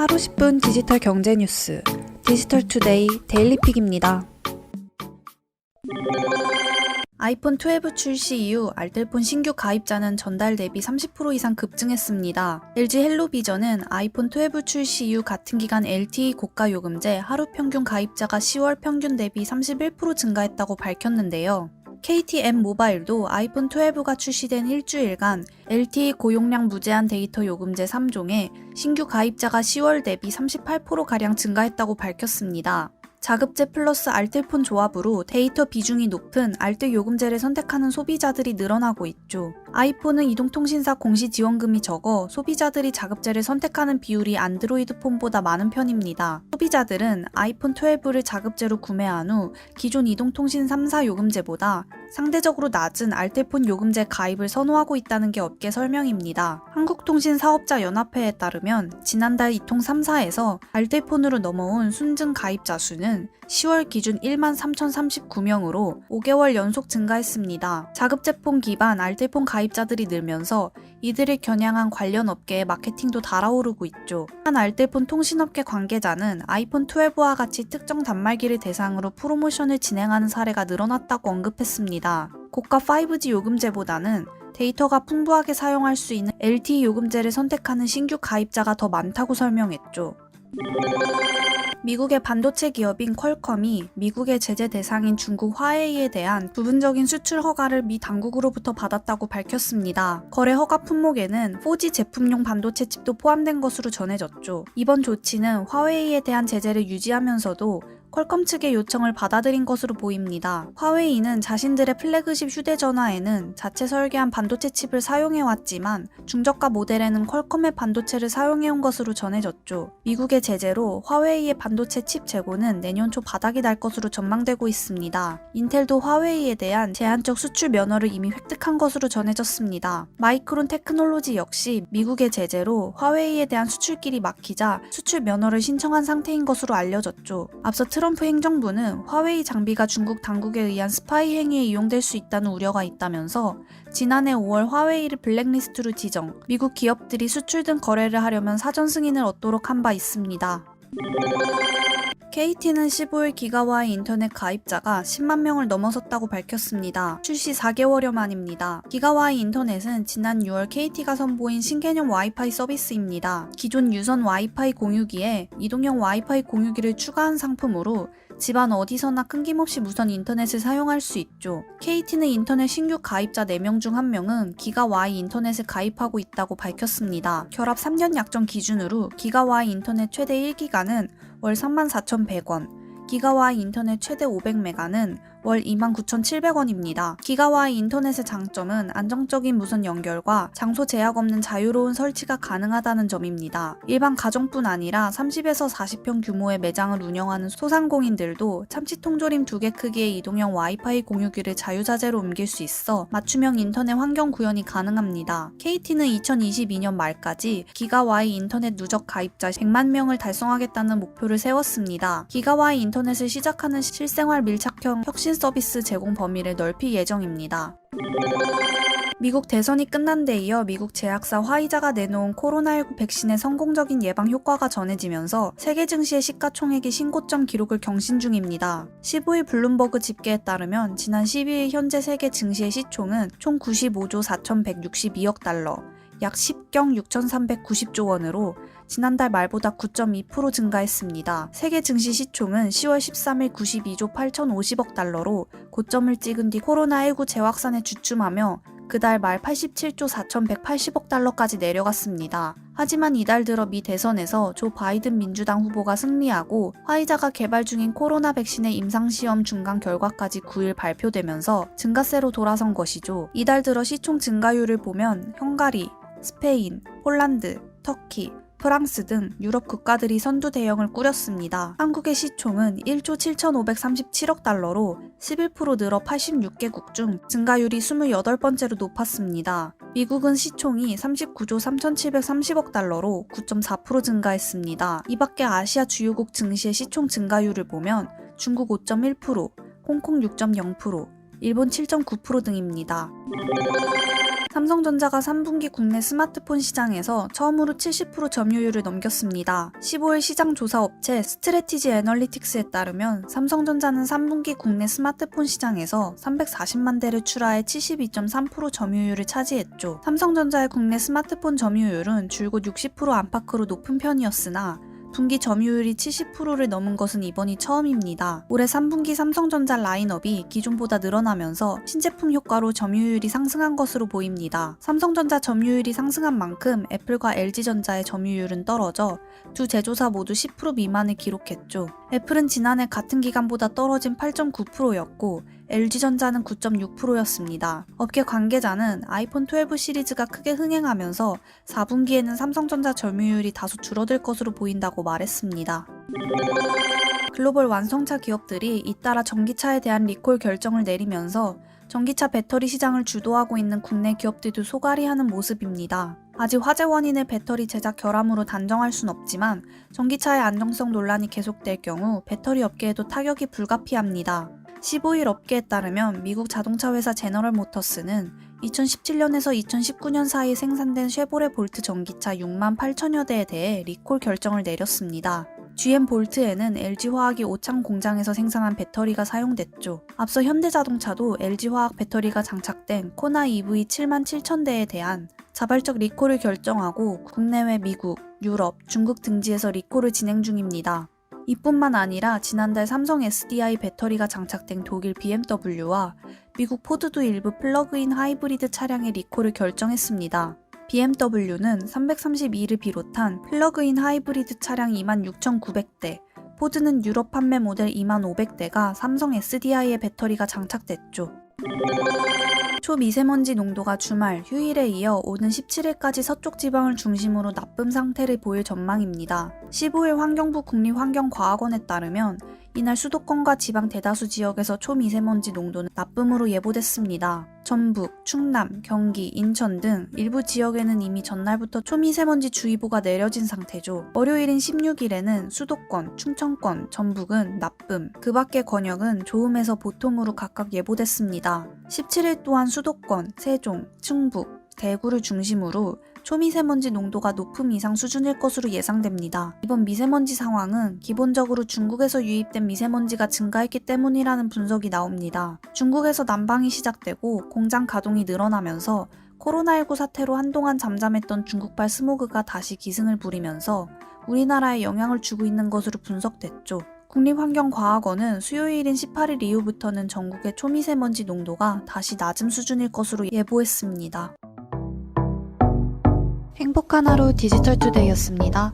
하루 10분 디지털 경제 뉴스 디지털 투데이 데일리픽입니다. 아이폰 12 출시 이후 알뜰폰 신규 가입자는 전달 대비 30% 이상 급증했습니다. LG 헬로비전은 아이폰 12 출시 이후 같은 기간 LTE 고가 요금제 하루 평균 가입자가 10월 평균 대비 31% 증가했다고 밝혔는데요. KTM 모바일도 아이폰 12가 출시된 일주일간 LTE 고용량 무제한 데이터 요금제 3종에 신규 가입자가 10월 대비 38%가량 증가했다고 밝혔습니다. 자급제 플러스 알뜰폰 조합으로 데이터 비중이 높은 알뜰 요금제를 선택하는 소비자들이 늘어나고 있죠. 아이폰은 이동통신사 공시 지원금이 적어 소비자들이 자급제를 선택하는 비율이 안드로이드 폰보다 많은 편입니다. 소비자들은 아이폰 12를 자급제로 구매한 후 기존 이동통신 3사 요금제보다 상대적으로 낮은 알뜰폰 요금제 가입을 선호하고 있다는 게 업계 설명입니다. 한국통신사업자연합회에 따르면 지난달 이통 3사에서 알뜰폰으로 넘어온 순증 가입자 수는 10월 기준 1만 3,039명으로 5개월 연속 증가했습니다. 자급제폰 기반 알뜰폰 가입자들이 늘면서 이들을 겨냥한 관련 업계의 마케팅도 달아오르고 있죠. 한 알뜰폰 통신업계 관계자는 아이폰 12와 같이 특정 단말기를 대상으로 프로모션을 진행하는 사례가 늘어났다고 언급했습니다. 고가 5G 요금제보다는 데이터가 풍부하게 사용할 수 있는 LTE 요금제를 선택하는 신규 가입자가 더 많다고 설명했죠. 미국의 반도체 기업인 퀄컴이 미국의 제재 대상인 중국 화웨이에 대한 부분적인 수출 허가를 미 당국으로부터 받았다고 밝혔습니다. 거래 허가 품목에는 4G 제품용 반도체 칩도 포함된 것으로 전해졌죠. 이번 조치는 화웨이에 대한 제재를 유지하면서도 퀄컴 측의 요청을 받아들인 것으로 보입니다. 화웨이는 자신들의 플래그십 휴대전화에는 자체 설계한 반도체 칩을 사용해왔지만 중저가 모델에는 퀄컴의 반도체를 사용해온 것으로 전해졌죠. 미국의 제재로 화웨이의 반도체 칩 재고는 내년 초 바닥이 날 것으로 전망되고 있습니다. 인텔도 화웨이에 대한 제한적 수출 면허를 이미 획득한 것으로 전해졌습니다. 마이크론 테크놀로지 역시 미국의 제재로 화웨이에 대한 수출길이 막히자 수출 면허를 신청한 상태인 것으로 알려졌죠. 앞서 트 럼프 행정부는 화웨이 장비가 중국 당국에 의한 스파이 행위에 이용될 수 있다는 우려가 있다면서 지난해 5월 화웨이를 블랙리스트로 지정, 미국 기업들이 수출 등 거래를 하려면 사전 승인을 얻도록 한 바 있습니다. KT는 15일 기가와이 인터넷 가입자가 10만 명을 넘어섰다고 밝혔습니다. 출시 4개월여 만입니다. 기가와이 인터넷은 지난 6월 KT가 선보인 신개념 와이파이 서비스입니다. 기존 유선 와이파이 공유기에 이동형 와이파이 공유기를 추가한 상품으로 집안 어디서나 끊김없이 무선 인터넷을 사용할 수 있죠. KT는 인터넷 신규 가입자 4명 중 1명은 기가와이 인터넷을 가입하고 있다고 밝혔습니다. 결합 3년 약정 기준으로 기가와이 인터넷 최대 1기가는 월 34,100원, 기가와이 인터넷 최대 500메가는 월 29,700원입니다. 기가와이 인터넷의 장점은 안정적인 무선 연결과 장소 제약 없는 자유로운 설치가 가능하다는 점입니다. 일반 가정뿐 아니라 30에서 40평 규모의 매장을 운영하는 소상공인들도 참치 통조림 두 개 크기의 이동형 와이파이 공유기를 자유자재로 옮길 수 있어 맞춤형 인터넷 환경 구현이 가능합니다. KT는 2022년 말까지 기가와이 인터넷 누적 가입자 100만 명을 달성하겠다는 목표를 세웠습니다. 기가와이 인터넷을 시작하는 실생활 밀착형 혁신 서비스 제공 범위를 넓힐 예정입니다. 미국 대선이 끝난 데 이어 미국 제약사 화이자가 내놓은 코로나19 백신의 성공적인 예방 효과가 전해지면서 세계 증시의 시가총액이 신고점 기록을 경신 중입니다. 15일 블룸버그 집계에 따르면 지난 12일 현재 세계 증시의 시총은 총 95조 4,162억 달러, 약 10경 6,390조 원으로 지난달 말보다 9.2% 증가했습니다. 세계 증시 시총은 10월 13일 92조 8,050억 달러로 고점을 찍은 뒤 코로나19 재확산에 주춤하며 그달 말 87조 4,180억 달러까지 내려갔습니다. 하지만 이달 들어 미 대선에서 조 바이든 민주당 후보가 승리하고 화이자가 개발 중인 코로나 백신의 임상시험 중간 결과까지 9일 발표되면서 증가세로 돌아선 것이죠. 이달 들어 시총 증가율을 보면 헝가리, 스페인, 폴란드, 터키, 프랑스 등 유럽 국가들이 선두 대형을 꾸렸습니다. 한국의 시총은 1조 7,537억 달러로 11% 늘어 86개국 중 증가율이 28번째로 높았습니다. 미국은 시총이 39조 3,730억 달러로 9.4% 증가했습니다. 이 밖에 아시아 주요국 증시의 시총 증가율을 보면 중국 5.1%, 홍콩 6.0%, 일본 7.9% 등입니다. 삼성전자가 3분기 국내 스마트폰 시장에서 처음으로 70% 점유율을 넘겼습니다. 15일 시장 조사 업체 스트레티지 애널리틱스에 따르면 삼성전자는 3분기 국내 스마트폰 시장에서 340만 대를 출하해 72.3% 점유율을 차지했죠. 삼성전자의 국내 스마트폰 점유율은 줄곧 60% 안팎으로 높은 편이었으나 분기 점유율이 70%를 넘은 것은 이번이 처음입니다. 올해 3분기 삼성전자 라인업이 기존보다 늘어나면서 신제품 효과로 점유율이 상승한 것으로 보입니다. 삼성전자 점유율이 상승한 만큼 애플과 LG전자의 점유율은 떨어져 두 제조사 모두 10% 미만을 기록했죠. 애플은 지난해 같은 기간보다 떨어진 8.9%였고 LG전자는 9.6%였습니다. 업계 관계자는 아이폰 12 시리즈가 크게 흥행하면서 4분기에는 삼성전자 점유율이 다소 줄어들 것으로 보인다고 말했습니다. 글로벌 완성차 기업들이 잇따라 전기차에 대한 리콜 결정을 내리면서 전기차 배터리 시장을 주도하고 있는 국내 기업들도 소갈이 하는 모습입니다. 아직 화재 원인을 배터리 제작 결함으로 단정할 순 없지만 전기차의 안정성 논란이 계속될 경우 배터리 업계에도 타격이 불가피합니다. 15일 업계에 따르면 미국 자동차 회사 제너럴 모터스는 2017년에서 2019년 사이 생산된 쉐보레 볼트 전기차 6만 8천여 대에 대해 리콜 결정을 내렸습니다. GM 볼트에는 LG화학이 오창 공장에서 생산한 배터리가 사용됐죠. 앞서 현대자동차도 LG화학 배터리가 장착된 코나 EV 7만 7천 대에 대한 자발적 리콜을 결정하고 국내외 미국, 유럽, 중국 등지에서 리콜을 진행 중입니다. 이뿐만 아니라 지난달 삼성 SDI 배터리가 장착된 독일 BMW와 미국 포드도 일부 플러그인 하이브리드 차량의 리콜을 결정했습니다. BMW는 332를 비롯한 플러그인 하이브리드 차량 26,900대, 포드는 유럽 판매 모델 25,500대가 삼성 SDI의 배터리가 장착됐죠. 초미세먼지 농도가 주말, 휴일에 이어 오는 17일까지 서쪽 지방을 중심으로 나쁨 상태를 보일 전망입니다. 15일 환경부 국립환경과학원에 따르면 이날 수도권과 지방 대다수 지역에서 초미세먼지 농도는 나쁨으로 예보됐습니다. 전북, 충남, 경기, 인천 등 일부 지역에는 이미 전날부터 초미세먼지 주의보가 내려진 상태죠. 월요일인 16일에는 수도권, 충청권, 전북은 나쁨, 그 밖의 권역은 좋음에서 보통으로 각각 예보됐습니다. 17일 또한 수도권, 세종, 충북, 대구를 중심으로 초미세먼지 농도가 높음 이상 수준일 것으로 예상됩니다. 이번 미세먼지 상황은 기본적으로 중국에서 유입된 미세먼지가 증가했기 때문이라는 분석이 나옵니다. 중국에서 난방이 시작되고 공장 가동이 늘어나면서 코로나19 사태로 한동안 잠잠했던 중국발 스모그가 다시 기승을 부리면서 우리나라에 영향을 주고 있는 것으로 분석됐죠. 국립환경과학원은 수요일인 18일 이후부터는 전국의 초미세먼지 농도가 다시 낮은 수준일 것으로 예보했습니다. 행복한 하루 디지털 투데이였습니다.